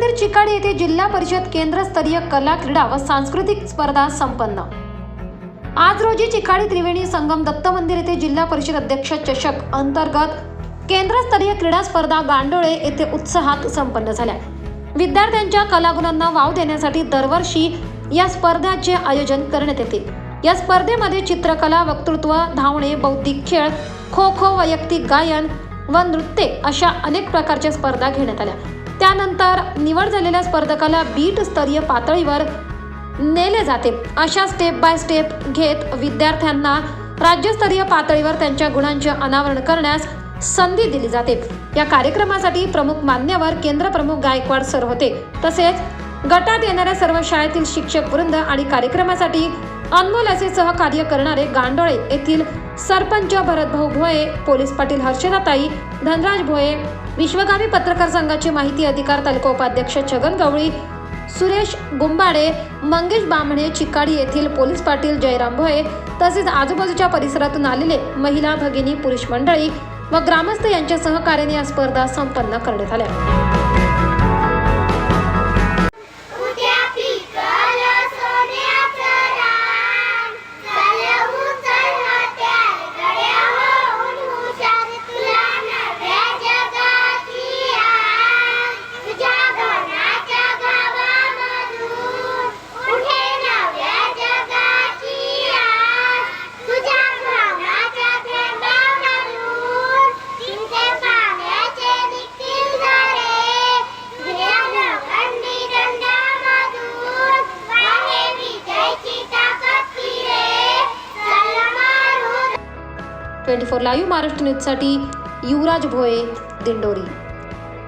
मंदिर चिकाडी येथे जिल्हा परिषद केंद्रस्तरीय कला क्रीडा व सांस्कृतिक स्पर्धा संपन्न. आज रोजी चिकाडी त्रिवेणी संगम दत्त मंदिर येथे जिल्हा परिषद अध्यक्ष चषक अंतर्गत केंद्रस्तरीय क्रीडा स्पर्धा गांडोळे येथे उत्साहात संपन्न झाल्या. विद्यार्थ्यांच्या कलागुणांना वाव देण्यासाठी दरवर्षी या स्पर्धाचे आयोजन करण्यात येते. या स्पर्धेमध्ये चित्रकला वक्तृत्व धावणे बौद्धिक खेळ खो खो वैयक्तिक गायन व नृत्य अशा अनेक प्रकारच्या स्पर्धा घेण्यात आल्या. त्यानंतर निवड झालेल्या स्पर्धकाला बीट स्तरीय पातळीवर नेले जाते. अशा स्टेप बाय स्टेप घेत विद्यार्थ्यांना राज्यस्तरीय पातळीवर त्यांच्या गुणांचे अनावरण करण्यास संधी दिली जाते. या कार्यक्रमासाठी प्रमुख मान्यवर केंद्र प्रमुख गायकवाड सर होते. तसेच गटात येणाऱ्या सर्व शाळेतील शिक्षक वृंद आणि कार्यक्रमासाठी अनमोल असे सहकार्य करणारे गांडोळे येथील सरपंच भरतभाऊ भोये पोलीस पाटील हर्षदाताई धनराज भोये विश्वगामी पत्रकार संघाचे माहिती अधिकार तालुका उपाध्यक्ष छगन गवळी सुरेश गुंबाडे मंगेश बामणे चिकाडी येथील पोलीस पाटील जयराम भोये तसेच आजूबाजूच्या परिसरातून आलेले महिला भगिनी पुरुष मंडळी व ग्रामस्थ यांच्या सहकार्याने या स्पर्धा संपन्न करण्यात आल्या. ट्वेंटी फोर लाईव्ह महाराष्ट्र न्यूजसाठी युवराज भोये दिंडोरी.